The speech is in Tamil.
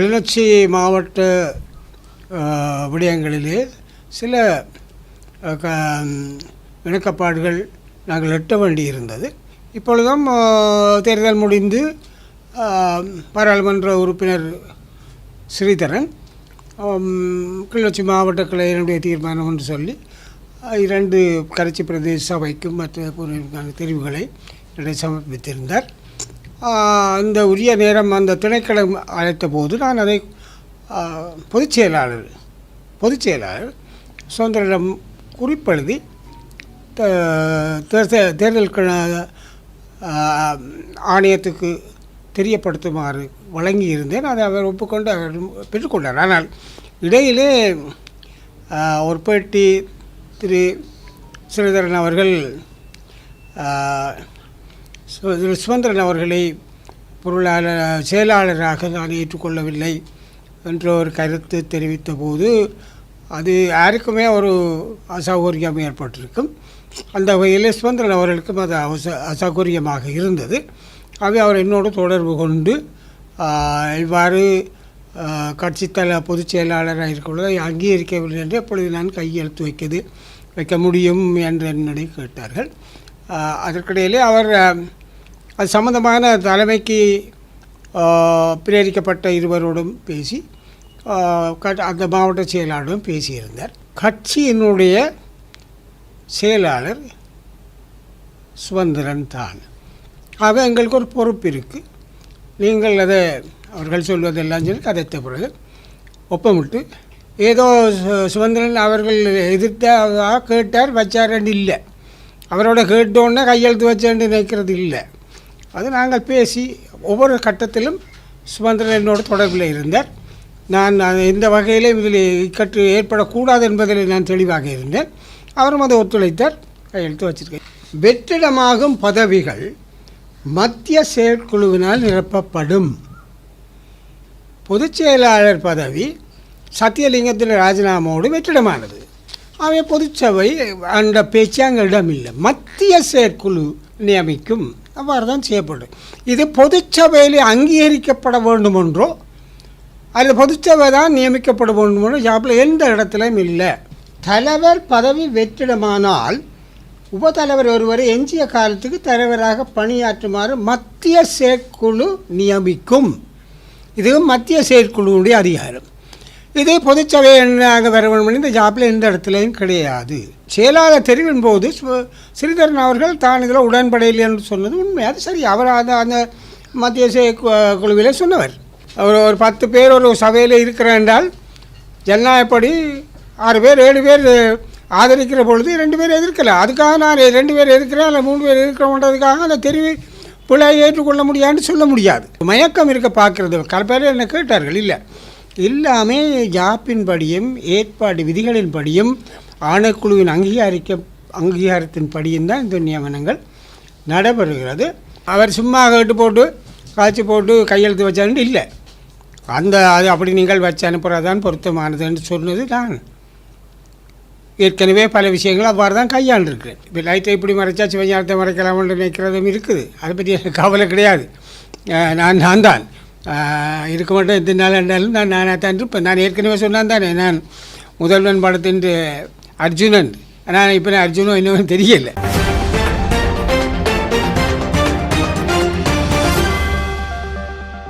கிளிநொச்சி மாவட்ட விடயங்களிலே சில க இணக்கப்பாடுகள் நாங்கள் எட்ட வேண்டி இருந்தது இப்பொழுதும் தேர்தல் முடிந்து பாராளுமன்ற உறுப்பினர் ஸ்ரீதரன் கிளிநொச்சி மாவட்ட கிளையினுடைய தீர்மானம் என்று சொல்லி இரண்டு கரைச்சி பிரதேச சபைக்கும் மற்ற தெரிவுகளை சமர்ப்பித்திருந்தார். அந்த உரிய நேரம் அந்த திணைக்களம் அழைத்த போது நான் அதை பொதுச்செயலாளர் பொதுச் செயலாளர் பொதுச் செயலாளர் சுதந்திரம் குறிப்பெழுதி தேர்தல் தேர்தல் ஆணையத்துக்கு தெரியப்படுத்துமாறு வழங்கியிருந்தேன். அதை அவர் ஒப்புக்கொண்டு அவர் பெற்றுக்கொண்டார் ஆனால் இடையிலே ஒரு பேட்டி திரு. ஸ்ரீதரன் அவர்கள் சுதந்திரன் அவர்களை பொருளாளர் செயலாளராக நான் ஏற்றுக்கொள்ளவில்லை என்ற ஒரு கருத்து தெரிவித்த போது அது யாருக்குமே ஒரு அசௌகரியம் ஏற்பட்டிருக்கும். அந்த வகையில் சுதந்திரன் அவர்களுக்கும் அது அவச அசௌகரியமாக இருந்தது. ஆகவே அவர் என்னோடு தொடர்பு கொண்டு இவ்வாறு கட்சித்தல பொதுச் செயலாளராக இருக்கிறதை அங்கீகரிக்கவில்லை என்று அப்பொழுது நான் கையெழுத்து வைக்கிறது வைக்க முடியும் என்று என்னிடையே கேட்டார்கள். அதற்கிடையிலே அவர் அது சம்பந்தமான தலைமைக்கு பிரேரிக்கப்பட்ட இருவரோடும் பேசி அந்த மாவட்ட செயலாளரும் பேசியிருந்தார். கட்சியினுடைய செயலாளர் சுதந்திரன் தான். ஆக எங்களுக்கு ஒரு பொறுப்பு இருக்குது நீங்கள் அதை அவர்கள் சொல்வதெல்லாம் சொல்லி கதைத்த பிறகு ஒப்பமிட்டு ஏதோ சுதந்திரன் அவர்கள் எதிர்த்தா கேட்டார் வச்சாரன்னு இல்லை. அவரோட கேட்டோன்னே கையெழுத்து வச்சேன்னு நினைக்கிறது இல்லை. அது நாங்கள் பேசி ஒவ்வொரு கட்டத்திலும் சுமந்திரன் என்னோட தொடர்பில் இருந்தார். நான் இந்த எந்த வகையிலும் இதில் இக்கட்டு ஏற்படக்கூடாது என்பதில் நான் தெளிவாக இருந்தேன். அவரும் அதை ஒத்துழைத்தார். கையெழுத்து வச்சிருக்கேன். வெற்றிடமாகும் பதவிகள் மத்திய செயற்குழுவினால் நிரப்பப்படும். பொதுச் செயலாளர் பதவி சத்தியலிங்கத்தின் ராஜினாமாவோடு வெற்றிடமானது. அவை பொதுச்சபை அந்த பேச்சு அங்கே இடமில்லை. மத்திய செயற்குழு நியமிக்கும் அவ்வாறு தான் செய்யப்படும் இது பொதுச்சபையில் அங்கீகரிக்கப்பட வேண்டுமென்றோ அல்லது பொதுச்சபை தான் நியமிக்கப்பட வேண்டுமென்றோ ஜாப்பில் எந்த இடத்துலையும் இல்லை. தலைவர் பதவி வெற்றிடமானால் உபத்தலைவர் ஒருவரை எஞ்சிய காலத்துக்கு தலைவராக பணியாற்றுமாறு மத்திய செயற்குழு நியமிக்கும். இது மத்திய செயற்குழுவுடைய அதிகாரம். இதே பொதுச்சபை என்னாக வர வேண்டும் இந்த ஜாப்பில் எந்த இடத்துலையும் கிடையாது. செயலாளர் தெரிவின் போது சு- ஸ்ரீதரன் அவர்கள் தான் இதில் உடன்படையில் என்று சொன்னது உண்மை. அது சரி அவர் அந்த அந்த மத்திய செயற் குழுவிலே சொன்னவர். அவர் ஒரு பத்து பேர் ஒரு சபையில் இருக்கிறார் என்றால் ஜனநாயகப்படி ஆறு பேர் ஏழு பேர் ஆதரிக்கிற பொழுது ரெண்டு பேர் எதிர்க்கலை. அதுக்காக நான் ரெண்டு பேர் எதிர்க்கிறேன் இல்லை மூணு பேர் எதிர்க்கிறோன்றதுக்காக அந்த தெரிவி பிள்ளை ஏற்றுக்கொள்ள முடியாதுன்னு சொல்ல முடியாது. மயக்கம் இருக்க பார்க்குறது. பல பேர் என்ன கேட்டார்கள்? இல்லை. எல்லாமே ஜாப்பின்படியும் ஏற்பாடு விதிகளின்படியும் ஆணைக்குழுவின் அங்கீகாரிக்க அங்கீகாரத்தின் படியும் தான் இந்த நியமனங்கள் நடைபெறுகிறது. அவர் சும்மா கேட்டு போட்டு காய்ச்சி போட்டு கையெழுத்து வச்சான்னு இல்லை. அந்த அது அப்படி நீங்கள் வச்சு அனுப்புகிறதான் பொருத்தமானதுன்னு சொன்னது நான் ஏற்கனவே பல விஷயங்கள் அவ்வாறு தான் கையாண்டுருக்கிறேன் இப்போ லைட்டை இப்படி மறைச்சா சிவஞானத்தை மறைக்கலாம்னு நினைக்கிறதும் இருக்குது. அதை பற்றி எனக்கு கவலை கிடையாது. நான் நான் தான். இருக்க மாட்டேன் எந்த நாள் என்றாலும் நான் நானாக தான் இருப்பேன். நான் ஏற்கனவே சொன்னான் தானே நான் முதல்வன் படத்தின் அர்ஜுனன். ஆனால் இப்போ நான் அர்ஜுனன் இன்னும் தெரியலை.